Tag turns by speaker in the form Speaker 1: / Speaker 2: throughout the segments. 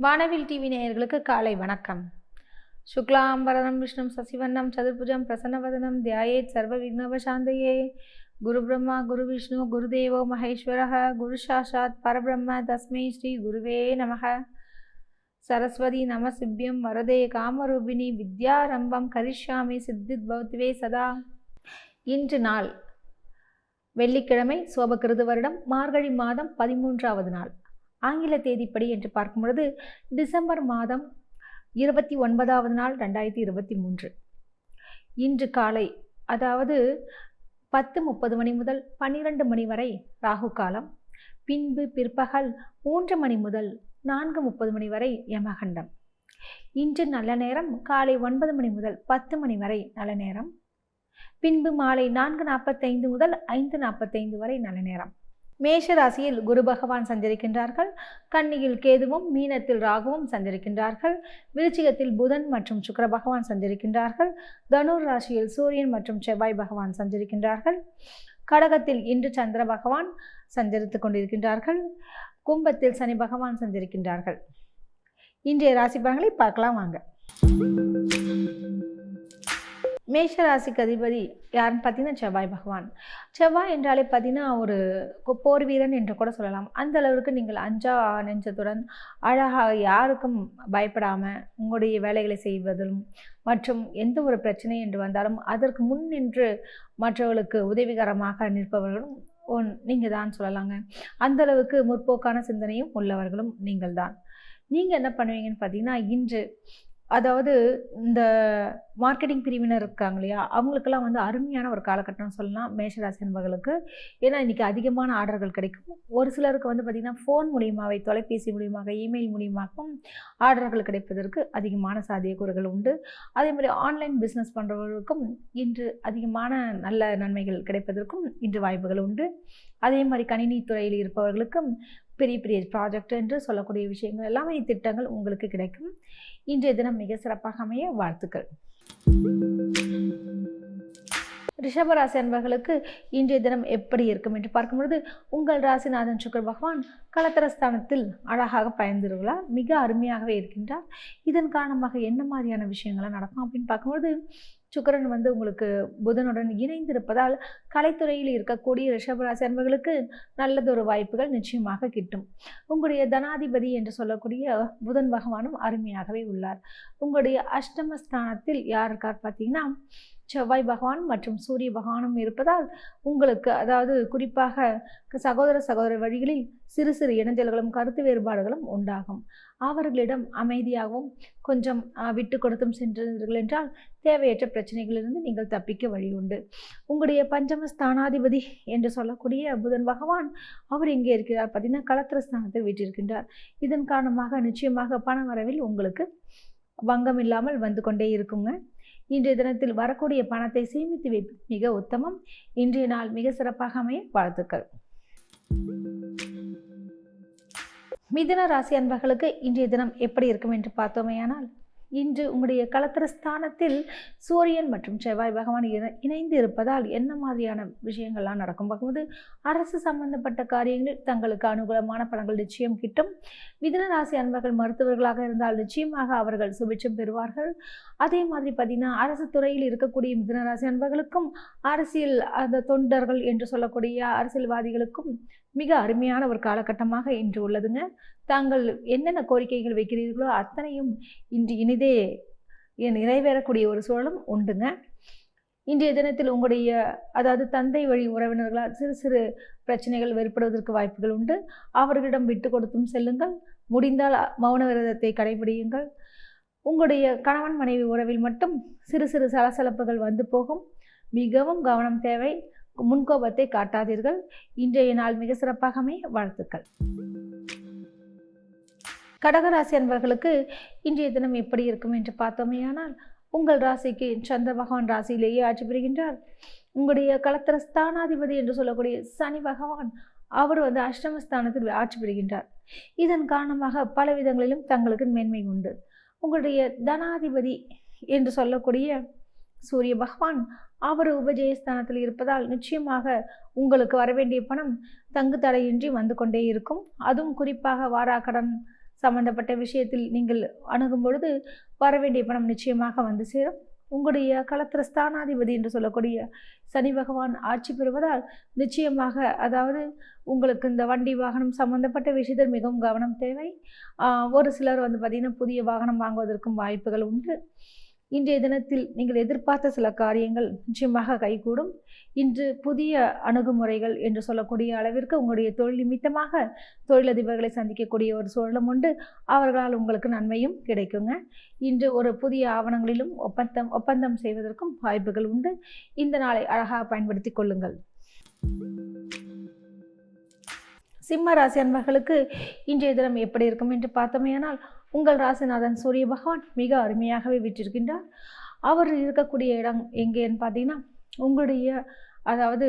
Speaker 1: வானவில் டிவி நேயர்களுக்கு காலை வணக்கம். சுக்லாம்பரதம் விஷ்ணு சசிவண்ணம் சதுர்புஜம் பிரசன்னவதனம் தியாயேத் சர்வ விக்னவசாந்தையே குரு பிரம்மா குரு விஷ்ணு குருதேவோ மகேஸ்வரக குரு சாஷாத் பரபிரம்ம தஸ்மை ஸ்ரீ குருவே நமக. சரஸ்வதி நமசிப்யம் வரதே காமரூபிணி வித்யாரம்பம் கரிஷ்யாமி சித்தித் பௌத்துவே சதா. இன்று நாள் வெள்ளிக்கிழமை சோபகிருது வருடம் மார்கழி மாதம் பதிமூன்றாவது நாள். ஆங்கில தேதிப்படி என்று பார்க்கும் பொழுது டிசம்பர் மாதம் இருபத்தி ஒன்பதாவது நாள் ரெண்டாயிரத்தி இருபத்தி மூன்று. இன்று காலை அதாவது பத்து முப்பது மணி முதல் பன்னிரண்டு மணி வரை ராகு காலம் பின்பு பிற்பகல் மூன்று மணி முதல் நான்கு முப்பது மணி வரை யமகண்டம். இன்று நல்ல நேரம் காலை ஒன்பது மணி முதல் பத்து மணி வரை நல்ல நேரம் பின்பு மாலை நான்கு நாற்பத்தைந்து முதல் ஐந்து நாற்பத்தைந்து வரை நல்ல நேரம். மேஷ ராசியில் குரு பகவான் சஞ்சரிக்கின்றார்கள். கன்னியில் கேதுவும் மீனத்தில் ராகுவும் சஞ்சரிக்கின்றார்கள். விருச்சிகத்தில் புதன் மற்றும் சுக்கர பகவான் சஞ்சரிக்கின்றார்கள். தனுர் ராசியில் சூரியன் மற்றும் செவ்வாய் பகவான் சஞ்சரிக்கின்றார்கள். கடகத்தில் இன்று சந்திர பகவான் சஞ்சரித்து கொண்டிருக்கின்றார்கள். கும்பத்தில் சனி பகவான் சஞ்சரிக்கின்றார்கள். இன்றைய ராசி பலன்களை பார்க்கலாம் வாங்க. மேஷ ராசிக்கு அதிபதி யாருன்னு பார்த்தீங்கன்னா செவ்வாய் பகவான். செவ்வாய் என்றாலே பார்த்தீங்கன்னா ஒரு போர் வீரன் என்று கூட சொல்லலாம். அந்த அளவிற்கு நீங்கள் அஞ்சா நெஞ்சத்துடன் அழகாக யாருக்கும் பயப்படாமல் உங்களுடைய வேலைகளை செய்வதிலும் மற்றும் எந்த ஒரு பிரச்சனை என்று வந்தாலும் அதற்கு முன் நின்று மற்றவர்களுக்கு உதவிகரமாக நிற்பவர்களும் ஒன் நீங்கள் தான் சொல்லலாங்க. அந்த அளவுக்கு முற்போக்கான சிந்தனையும் உள்ளவர்களும் நீங்கள் தான் நீங்கள் என்ன பண்ணுவீங்கன்னு பார்த்தீங்கன்னா இன்று அதாவது இந்த மார்க்கெட்டிங் பிரிவினர் இருக்காங்க இல்லையா அவங்களுக்கெல்லாம் வந்து அருமையான ஒரு காலகட்டம் சொல்லலாம் மேஷராசி என்பவர்களுக்கு ஏன்னா இன்றைக்கி அதிகமான ஆர்டர்கள் கிடைக்கும். ஒரு சிலருக்கு வந்து பார்த்திங்கன்னா ஃபோன் மூலியமாகவே தொலைபேசி மூலியமாக இமெயில் மூலியமாகவும் ஆர்டர்கள் கிடைப்பதற்கு அதிகமான சாத்தியக்கூறுகள் உண்டு. அதே மாதிரி ஆன்லைன் பிஸ்னஸ் பண்ணுறவர்களுக்கும் இன்று அதிகமான நல்ல நன்மைகள் கிடைப்பதற்கும் இன்று வாய்ப்புகள் உண்டு. அதே மாதிரி கணினி துறையில் இருப்பவர்களுக்கும் பெரிய பெரிய ப்ராஜெக்ட் என்று சொல்லக்கூடிய விஷயங்கள் எல்லாமே திட்டங்கள் உங்களுக்கு கிடைக்கும். இன்றைய தினம் மிக சிறப்பாக அமைய வாழ்த்துக்கள். ரிஷபராசி அன்பர்களுக்கு இன்றைய தினம் எப்படி இருக்கும் என்று பார்க்கும்பொழுது உங்கள் ராசிநாதன் சுக்கர் பகவான் கலத்தரஸ்தானத்தில் அழகாக பயந்துருவலார் மிக அருமையாகவே இருக்கின்றார். இதன் காரணமாக என்ன மாதிரியான விஷயங்கள்லாம் நடக்கும் அப்படின்னு பார்க்கும்பொழுது சுக்கரன் வந்து உங்களுக்கு புதனுடன் இணைந்திருப்பதால் கலைத்துறையில் இருக்கக்கூடிய ரிஷபராசி அன்பர்களுக்கு நல்லதொரு வாய்ப்புகள் நிச்சயமாக கிட்டும். உங்களுடைய தனாதிபதி என்று சொல்லக்கூடிய புதன் பகவானும் அருமையாகவே உள்ளார். உங்களுடைய அஷ்டமஸ்தானத்தில் யார் இருக்கார் பார்த்தீங்கன்னா செவ்வாய் பகவான் மற்றும் சூரிய பகவானும் இருப்பதால் உங்களுக்கு அதாவது குறிப்பாக சகோதர சகோதர வழிகளில் சிறு சிறு இணைஞ்சல்களும் கருத்து வேறுபாடுகளும் உண்டாகும். அவர்களிடம் அமைதியாகவும் கொஞ்சம் விட்டு கொடுத்தும் சென்றீர்கள் என்றால் தேவையற்ற பிரச்சனைகளிலிருந்து நீங்கள் தப்பிக்க வழி உண்டு. உங்களுடைய பஞ்சம ஸ்தானாதிபதி என்று சொல்லக்கூடிய புதன் பகவான் அவர் எங்கே இருக்கிறார் பார்த்தீங்கன்னா களத்திர ஸ்தானத்தில் வீட்டிருக்கின்றார் இதன் காரணமாக நிச்சயமாக பண வரவில் உங்களுக்கு வங்கம் இல்லாமல் வந்து கொண்டே இருக்குங்க. இன்றைய தினத்தில் வரக்கூடிய பணத்தை சேமித்து வைப்பது மிக உத்தமம். இன்றைய நாள் மிக சிறப்பாக அமைய வாழ்த்துக்கள். மிதன ராசி அன்பர்களுக்கு இன்றைய தினம் எப்படி இருக்கும் என்று பார்த்தோமேயானால் இன்று உங்களுடைய கலத்திரஸ்தானத்தில் சூரியன் மற்றும் செவ்வாய் பகவான் இணை- இணைந்து இருப்பதால் என்ன மாதிரியான விஷயங்கள்லாம் நடக்கும்? பார்க்கும்போது அரசு சம்பந்தப்பட்ட காரியங்களில் தங்களுக்கு அனுகூலமான பலன்கள் நிச்சயம் கிட்டும். மிதுன ராசி அன்பர்கள் மருத்துவர்களாக இருந்தால் நிச்சயமாக அவர்கள் சுபிட்சம் பெறுவார்கள். அதே மாதிரி பார்த்தீங்கன்னா அரசு துறையில் இருக்கக்கூடிய மிதுன ராசி அன்பர்களுக்கும் அரசியல் அந்த தொண்டர்கள் என்று சொல்லக்கூடிய அரசியல்வாதிகளுக்கும் மிக அருமையான ஒரு காலகட்டமாக இன்று உள்ளதுங்க. தாங்கள் என்னென்ன கோரிக்கைகள் வைக்கிறீர்களோ அத்தனையும் இன்று இனிதே நிறைவேறக்கூடிய ஒரு சூழலும் உண்டுங்க. இன்றைய தினத்தில் உங்களுடைய அதாவது தந்தை வழி உறவினர்களால் சிறு சிறு பிரச்சனைகள் வெறுப்படுவதற்கு வாய்ப்புகள் உண்டு. அவர்களிடம் விட்டு கொடுத்தும் செல்லுங்கள். முடிந்தால் மௌன விரதத்தை கடைபிடியுங்கள். உங்களுடைய கணவன் மனைவி உறவில் மட்டும் சிறு சிறு சலசலப்புகள் வந்து போகும். மிகவும் கவனம் தேவை. முன்கோபத்தை காட்டாதீர்கள். இன்றைய நாள் மிக சிறப்பாகவே வாழ்த்துக்கள். கடகராசி அன்பர்களுக்கு இன்றைய தினம் எப்படி இருக்கும் என்று பார்த்தோமேயானால் உங்கள் ராசிக்கு சந்திர பகவான் ராசியிலேயே ஆட்சி பெறுகின்றார் உங்களுடைய களத்திர ஸ்தானாதிபதி என்று சொல்லக்கூடிய சனி பகவான் அவர் வந்து அஷ்டமஸ்தானத்தில் ஆட்சி பெறுகின்றார் இதன் காரணமாக பல விதங்களிலும் தங்களுக்கு மேன்மை உண்டு. உங்களுடைய தனாதிபதி என்று சொல்லக்கூடிய சூரிய பகவான் அவர் உபஜயஸ்தானத்தில் இருப்பதால் நிச்சயமாக உங்களுக்கு வரவேண்டிய பணம் தங்கு தடையின்றி வந்து கொண்டே இருக்கும். அதுவும் குறிப்பாக வாராக்கடன் சம்பந்தப்பட்ட விஷயத்தில் நீங்கள் அணுகும் பொழுது வர வேண்டிய பணம் நிச்சயமாக வந்து சேரும். உங்களுடைய களத்திர ஸ்தானாதிபதி என்று சொல்லக்கூடிய சனி பகவான் ஆட்சி பெறுவதால் நிச்சயமாக அதாவது உங்களுக்கு இந்த வண்டி வாகனம் சம்பந்தப்பட்ட விஷயத்தில் மிகவும் கவனம் தேவை. ஒரு சிலர் வந்து பார்த்திங்கன்னா புதிய வாகனம் வாங்குவதற்கும் வாய்ப்புகள் உண்டு. இன்றைய தினத்தில் நீங்கள் எதிர்பார்த்த சில காரியங்கள் நிச்சயமாக கைகூடும். இன்று புதிய அணுகுமுறைகள் என்று சொல்லக்கூடிய அளவிற்கு உங்களுடைய தொழில் நிமித்தமாக தொழிலதிபர்களை சந்திக்கக்கூடிய ஒரு சூழலும் உண்டு. அவர்களால் உங்களுக்கு நன்மையும் கிடைக்குங்க. இன்று ஒரு புதிய ஆவணங்களிலும் ஒப்பந்தம் ஒப்பந்தம் செய்வதற்கும் வாய்ப்புகள் உண்டு. இந்த நாளை அழகாக பயன்படுத்தி கொள்ளுங்கள். சிம்ம ராசி அன்பர்களுக்கு இன்றைய தினம் எப்படி இருக்கும் என்று பார்த்தோமேயானால் உங்கள் ராசிநாதன் சூரிய பகவான் மிக அருமையாகவே விற்றிருக்கின்றார். அவர் இருக்கக்கூடிய இடம் எங்கேன்னு பார்த்தீங்கன்னா உங்களுடைய அதாவது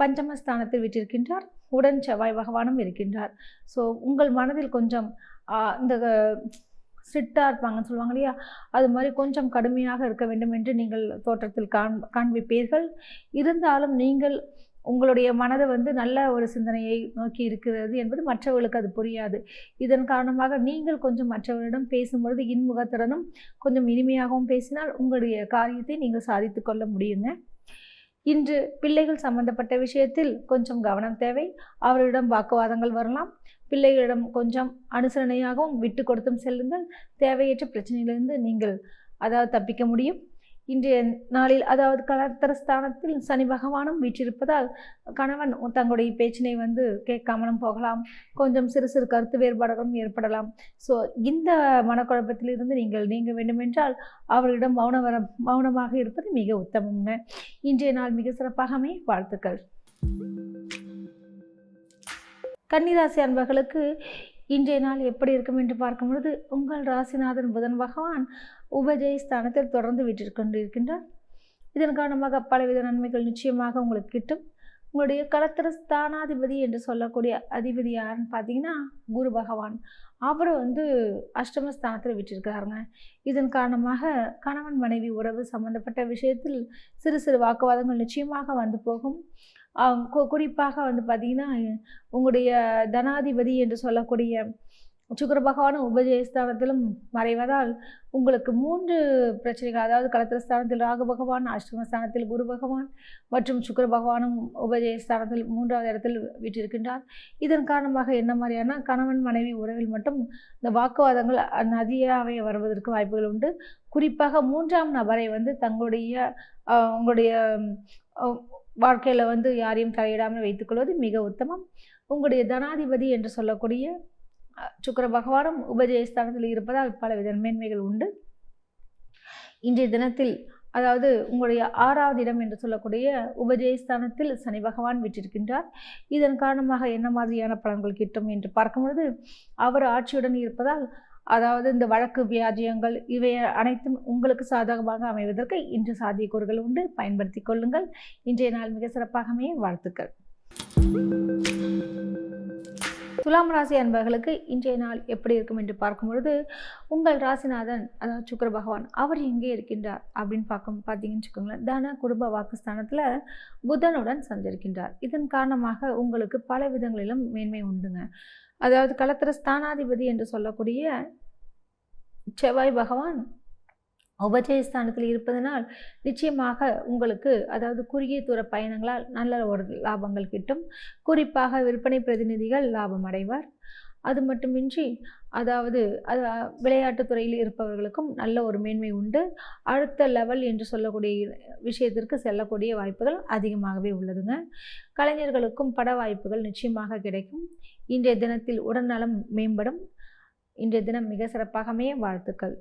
Speaker 1: பஞ்சமஸ்தானத்தில் விற்றிருக்கின்றார். உடன் செவ்வாய் பகவானும் இருக்கின்றார். ஸோ உங்கள் மனதில் கொஞ்சம் இந்த ஸ்ட்ரிக்டாக இருப்பாங்கன்னு சொல்லுவாங்க இல்லையா? அது மாதிரி கொஞ்சம் கடுமையாக இருக்க வேண்டும் என்று நீங்கள் தோற்றத்தில் காண் காண்பிப்பீர்கள். இருந்தாலும் நீங்கள் உங்களுடைய மனது வந்து நல்ல ஒரு சிந்தனையை நோக்கி இருக்கிறது என்பது மற்றவர்களுக்கு அது புரியாது. இதன் காரணமாக நீங்கள் கொஞ்சம் மற்றவர்களிடம் பேசும்பொழுது இன்முகத்துடனும் கொஞ்சம் இனிமையாகவும் பேசினால் உங்களுடைய காரியத்தை நீங்கள் சாதித்து கொள்ள முடியுங்க. இன்று பிள்ளைகள் சம்பந்தப்பட்ட விஷயத்தில் கொஞ்சம் கவனம் தேவை. அவர்களிடம் வாக்குவாதங்கள் வரலாம். பிள்ளைகளிடம் கொஞ்சம் அனுசரணையாகவும் விட்டு கொடுத்தும் செல்லுங்கள். தேவையற்ற பிரச்சனையிலிருந்து நீங்கள் அதாவது தப்பிக்க முடியும். இன்றைய நாளில் அதாவது கலத்தரஸ்தானத்தில் சனி பகவானும் வீற்றிருப்பதால் கணவன் தங்களுடைய பேச்சினை வந்து கேட்காமலும் போகலாம். கொஞ்சம் சிறு சிறு கருத்து வேறுபாடுகளும் ஏற்படலாம். ஸோ இந்த மனக்குழப்பத்திலிருந்து நீங்கள் நீங்க வேண்டுமென்றால் அவர்களிடம் மௌனவர மௌனமாக இருப்பது மிக உத்தமங்க. இன்றைய நாள் மிக சிறப்பாகவே வாழ்த்துக்கள். கன்னிராசி அன்பர்களுக்கு இன்றைய நாள் எப்படி இருக்கும் என்று பார்க்கும் பொழுது உங்கள் ராசிநாதன் புதன் பகவான் உபஜய ஸ்தானத்தில் தொடர்ந்து விட்டிருக்கின்றிருக்கின்றார் இதன் காரணமாக பலவித நன்மைகள் நிச்சயமாக உங்களுக்கு கிட்டும். உங்களுடைய களத்திர ஸ்தானாதிபதி என்று சொல்லக்கூடிய அதிபதி யாருன்னு பார்த்தீங்கன்னா குரு பகவான். அவர் வந்து அஷ்டமஸ்தானத்தில் விட்டிருக்கிறாருங்க. இதன் காரணமாக கணவன் மனைவி உறவு சம்பந்தப்பட்ட விஷயத்தில் சிறு சிறு வாக்குவாதங்கள் நிச்சயமாக வந்து போகும். குறிப்பாக வந்து பார்த்தீங்கன்னா உங்களுடைய தனாதிபதி என்று சொல்லக்கூடிய சுக்கர பகவானும் உபஜயஸ்தானத்திலும் மறைவதால் உங்களுக்கு மூன்று பிரச்சனைகள் அதாவது கலத்திரஸ்தானத்தில் ராகு பகவான் அஷ்டமஸ்தானத்தில் குரு பகவான் மற்றும் சுக்கர பகவானும் உபஜயஸ்தானத்தில் மூன்றாவது இடத்தில் வீற்றிருக்கின்றார். இதன் காரணமாக என்ன மாதிரியான கணவன் மனைவி உறவில் மட்டும் இந்த வாக்குவாதங்கள் நதியாகவே வருவதற்கு வாய்ப்புகள் உண்டு. குறிப்பாக மூன்றாம் நபரை வந்து தங்களுடைய உங்களுடைய வாழ்க்கையில் வந்து யாரையும் தலையிடாமல் வைத்துக்கொள்வது மிக உத்தமம். உங்களுடைய தனாதிபதி என்று சொல்லக்கூடிய சுக்கர சுக்கிர பகவானும் உபஜயஸ்தானத்தில் இருப்பதால் பலவித மேன்மைகள் உண்டு. இன்றைய தினத்தில் அதாவது உங்களுடைய ஆறாவது இடம் என்று சொல்லக்கூடிய உபஜயஸ்தானத்தில் சனி பகவான் விட்டிருக்கின்றார் இதன் காரணமாக என்ன மாதிரியான பலன்கள் கிட்டும் என்று பார்க்கும் பொழுது அவர் ஆட்சியுடன் இருப்பதால் அதாவது இந்த வழக்கு வியாஜியங்கள் இவை அனைத்தும் உங்களுக்கு சாதகமாக அமைவதற்கு இன்று சாத்தியக்கூறுகள் உண்டு. பயன்படுத்தி கொள்ளுங்கள். இன்றைய நாள் மிக சிறப்பாகவே வாழ்த்துக்கள். துலாம் ராசி அன்பர்களுக்கு இன்றைய நாள் எப்படி இருக்கும் என்று பார்க்கும் பொழுது உங்கள் ராசிநாதன் அதாவது சுக்கர பகவான் அவர் எங்கே இருக்கின்றார் அப்படின்னு பார்க்கும் பார்த்தீங்கன்னு வச்சுக்கோங்களேன் தன குடும்ப வாக்குஸ்தானத்தில் புதனுடன் சஞ்சரிக்கின்றார். இதன் காரணமாக உங்களுக்கு பல விதங்களிலும் மேன்மை உண்டுங்க. அதாவது களத்திர ஸ்தானாதிபதி என்று சொல்லக்கூடிய செவ்வாய் பகவான் உபஜயஸ்தானத்தில் இருப்பதனால் நிச்சயமாக உங்களுக்கு அதாவது குறுகிய தூர பயணங்களால் நல்ல ஒரு லாபங்கள் கிட்டும். குறிப்பாக விற்பனை பிரதிநிதிகள் லாபம் அடைவார். அது மட்டுமின்றி அதாவது அது விளையாட்டுத் துறையில் இருப்பவர்களுக்கும் நல்ல ஒரு மேன்மை உண்டு. அடுத்த லெவல் என்று சொல்லக்கூடிய விஷயத்திற்கு செல்லக்கூடிய வாய்ப்புகள் அதிகமாகவே உள்ளதுங்க. கலைஞர்களுக்கும் பட வாய்ப்புகள் நிச்சயமாக கிடைக்கும். இன்றைய தினத்தில் உடல்நலம் மேம்படும். இன்றைய தினம் மிக சிறப்பாகவே வாழ்த்துக்கள்.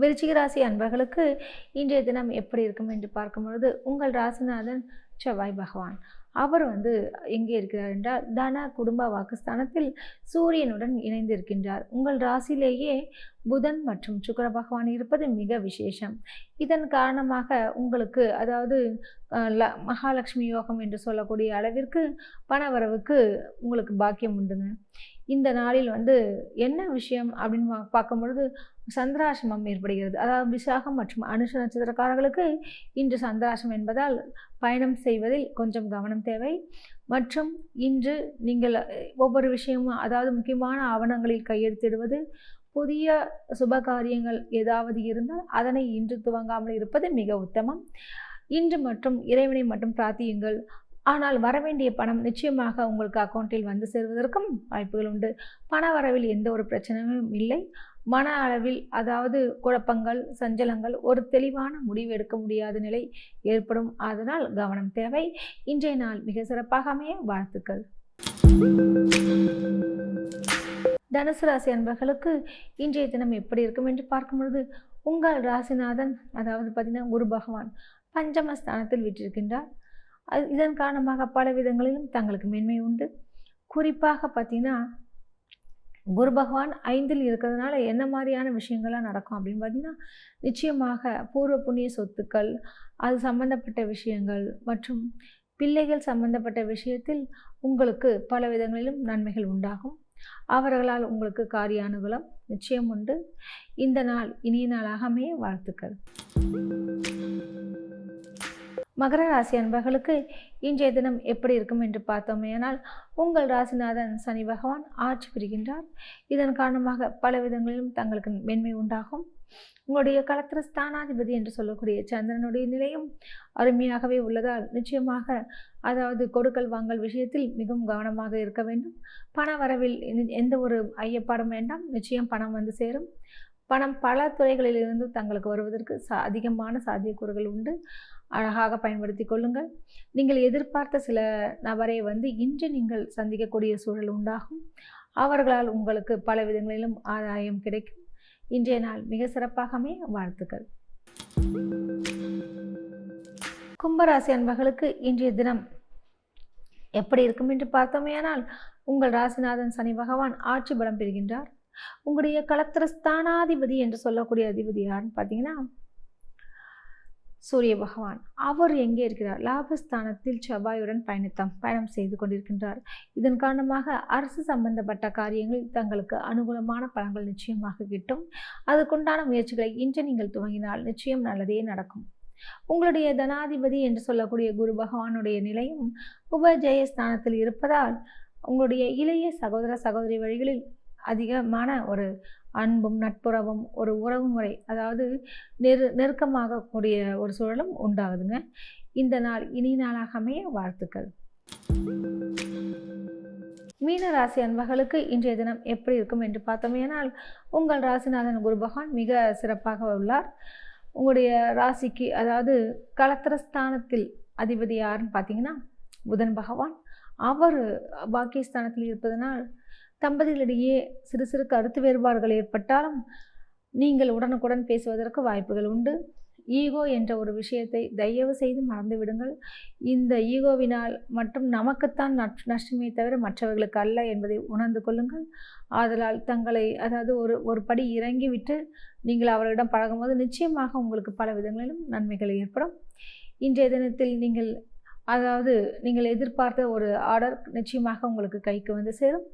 Speaker 1: விருச்சிகராசி அன்பர்களுக்கு இன்றைய தினம் எப்படி இருக்கும் என்று பார்க்கும் பொழுது உங்கள் ராசிநாதன் செவ்வாய் பகவான். அவர் வந்து எங்கே இருக்கிறார் என்றால் தன குடும்ப வாக்குஸ்தானத்தில் சூரியனுடன் இணைந்து இருக்கின்றார் உங்கள் ராசியிலேயே புதன் மற்றும் சுக்கர பகவான் இருப்பது மிக விசேஷம். இதன் காரணமாக உங்களுக்கு அதாவது ல மகாலட்சுமி யோகம் என்று சொல்லக்கூடிய அளவிற்கு பணவரவுக்கு உங்களுக்கு பாக்கியம் உண்டுங்க. இந்த நாளில் வந்து என்ன விஷயம் அப்படின்னு பா- பார்க்கும் பொழுது சந்திராசிரமம் ஏற்படுகிறது. அதாவது விசாகம் மற்றும் அனுஷ நட்சத்திரக்காரர்களுக்கு இன்று சந்திராசிரம் என்பதால் பயணம் செய்வதில் கொஞ்சம் கவனம் தேவை. மற்றும் இன்று நீங்கள் ஒவ்வொரு விஷயமும் அதாவது முக்கியமான ஆவணங்களில் கையெழுத்திடுவது புதிய சுப காரியங்கள் ஏதாவது இருந்தால் அதனை இன்று துவங்காமல் இருப்பது மிக உத்தமம். இன்று மற்றும் இறைவனை மட்டும் பிரார்த்தியுங்கள். ஆனால் வரவேண்டிய பணம் நிச்சயமாக உங்களுக்கு அக்கௌண்ட்டில் வந்து சேர்வதற்கும் வாய்ப்புகள் உண்டு. பண வரவில் எந்த ஒரு பிரச்சனையும் இல்லை. மன அளவில் அதாவது குழப்பங்கள் சஞ்சலங்கள் ஒரு தெளிவான முடிவு எடுக்க முடியாத நிலை ஏற்படும். அதனால் கவனம் தேவை. இன்றைய நாள் மிக சிறப்பாக அமைய வாழ்த்துக்கள். தனுசு ராசி அன்பர்களுக்கு இன்றைய தினம் எப்படி இருக்கும் என்று பார்க்கும் பொழுது உங்கள் ராசிநாதன் அதாவது பார்த்தீங்கன்னா குரு பகவான் பஞ்சமஸ்தானத்தில் விட்டிருக்கின்றார். அது இதன் காரணமாக பல விதங்களிலும் தங்களுக்கு மேன்மை உண்டு. குறிப்பாக பார்த்தீங்கன்னா குரு பகவான் ஐந்தில் இருக்கிறதுனால என்ன மாதிரியான விஷயங்கள்லாம் நடக்கும் அப்படின்னு பார்த்தீங்கன்னா நிச்சயமாக பூர்வ புண்ணிய சொத்துக்கள் அது சம்பந்தப்பட்ட விஷயங்கள் மற்றும் பிள்ளைகள் சம்பந்தப்பட்ட விஷயத்தில் உங்களுக்கு பல விதங்களிலும் நன்மைகள் உண்டாகும். அவர்களால் உங்களுக்கு காரிய அனுகூலம் நிச்சயம் உண்டு. இந்த நாள் இனிய நாளாக அமைய வாழ்த்துக்கள். மகர ராசி அன்பர்களுக்கு இன்றைய தினம் எப்படி இருக்கும் என்று பார்த்தோமேயானால் உங்கள் ராசிநாதன் சனி பகவான் ஆட்சி புரிகின்றார். இதன் காரணமாக பல விதங்களிலும் தங்களுக்கு மென்மை உண்டாகும். உங்களுடைய களத்திர ஸ்தானாதிபதி என்று சொல்லக்கூடிய சந்திரனுடைய நிலையும் அருமையாகவே உள்ளதால் நிச்சயமாக அதாவது கொடுக்கல் வாங்கல் விஷயத்தில் மிகவும் கவனமாக இருக்க வேண்டும். பண வரவில் எந்த ஒரு ஐயப்பாடும் வேண்டாம். நிச்சயம் பணம் வந்து சேரும். பணம் பல துறைகளிலிருந்து தங்களுக்கு வருவதற்கு சா அதிகமான சாத்தியக்கூறுகள் உண்டு. அழகாக பயன்படுத்தி கொள்ளுங்கள். நீங்கள் எதிர்பார்த்த சில நபரை வந்து இன்று நீங்கள் சந்திக்கக்கூடிய சூழல் உண்டாகும். அவர்களால் உங்களுக்கு பல விதங்களிலும் ஆதாயம் கிடைக்கும். இன்றைய நாள் மிக சிறப்பாகவே வாழ்த்துக்கள். கும்பராசி அன்பர்களுக்கு இன்றைய தினம் எப்படி இருக்கும் என்று பார்த்தோமேயானால் உங்கள் ராசிநாதன் சனி பகவான் ஆட்சி பலம் பெறுகின்றார். உங்களுடைய களத்திரஸ்தானாதிபதி என்று சொல்லக்கூடிய அதிபதி யாருன்னு பார்த்தீங்கன்னா சூரிய பகவான். அவர் எங்கே இருக்கிறார்? லாபஸ்தானத்தில் செவ்வாயுடன் பயணித்தம் பயணம் செய்து கொண்டிருக்கின்றார். இதன் காரணமாக அரசு சம்பந்தப்பட்ட காரியங்களில் தங்களுக்கு அனுகூலமான பலன்கள் நிச்சயமாக கிட்டும். அதுக்குண்டான முயற்சிகளை இன்று நீங்கள் துவங்கினால் நிச்சயம் நல்லதே நடக்கும். உங்களுடைய தனாதிபதி என்று சொல்லக்கூடிய குரு பகவானுடைய நிலையும் உபஜயஸ்தானத்தில் இருப்பதால் உங்களுடைய இளைய சகோதர சகோதரி வழிகளில் அதிகமான ஒரு அன்பும் நட்புறவும் ஒரு உறவு முறை அதாவது நெரு நெருக்கமாக கூடிய ஒரு சூழலும் உண்டாகுதுங்க. இந்த நாள் இனி நாளாக அமைய வாழ்த்துக்கள். மீன ராசி அன்பர்களுக்கு இன்றைய தினம் எப்படி இருக்கும் என்று பார்த்தோமேனால் உங்கள் ராசிநாதன் குரு பகவான் மிக சிறப்பாக உள்ளார். உங்களுடைய ராசிக்கு அதாவது கலத்திரஸ்தானத்தில் அதிபதி யாருன்னு பார்த்தீங்கன்னா புதன் பகவான். அவர் பாக்கியஸ்தானத்தில் இருப்பதனால் தம்பதிகளிடையே சிறு சிறு கருத்து வேறுபாடுகள் ஏற்பட்டாலும் நீங்கள் உடனுக்குடன் பேசுவதற்கு வாய்ப்புகள் உண்டு. ஈகோ என்ற ஒரு விஷயத்தை தயவு செய்து மறந்து விடுங்கள். இந்த ஈகோவினால் மற்றும் நமக்குத்தான் நஷ்டமே தவிர மற்றவர்களுக்கு அல்ல என்பதை உணர்ந்து கொள்ளுங்கள். ஆதலால் தங்களை அதாவது ஒரு ஒரு படி இறங்கிவிட்டு நீங்கள் அவர்களிடம் பழகும்போது நிச்சயமாக உங்களுக்கு பல விதங்களிலும் நன்மைகள் ஏற்படும். இன்றைய தினத்தில் நீங்கள் அதாவது நீங்கள் எதிர்பார்த்த ஒரு ஆர்டர் நிச்சயமாக உங்களுக்கு கைக்கு வந்து சேரும்.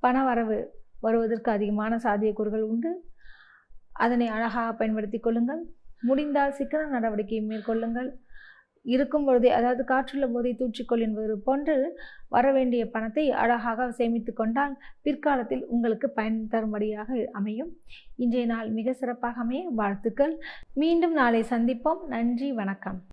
Speaker 1: பண வரவு வருவதற்கு அதிகமான சாத்தியக்கூறுகள் உண்டு. அதனை அழகாக பயன்படுத்தி கொள்ளுங்கள். முடிந்தால் சிக்கன நடவடிக்கையை மேற்கொள்ளுங்கள். இருக்கும் பொழுதே அதாவது காற்றுள்ள போதை தூற்றிக்கொள் என்பது போன்று வர வேண்டிய பணத்தை அழகாக சேமித்து கொண்டால் பிற்காலத்தில் உங்களுக்கு பயன் தரும்படியாக அமையும். இன்றைய நாள் மிக சிறப்பாக அமைய வாழ்த்துக்கள். மீண்டும் நாளை சந்திப்போம். நன்றி வணக்கம்.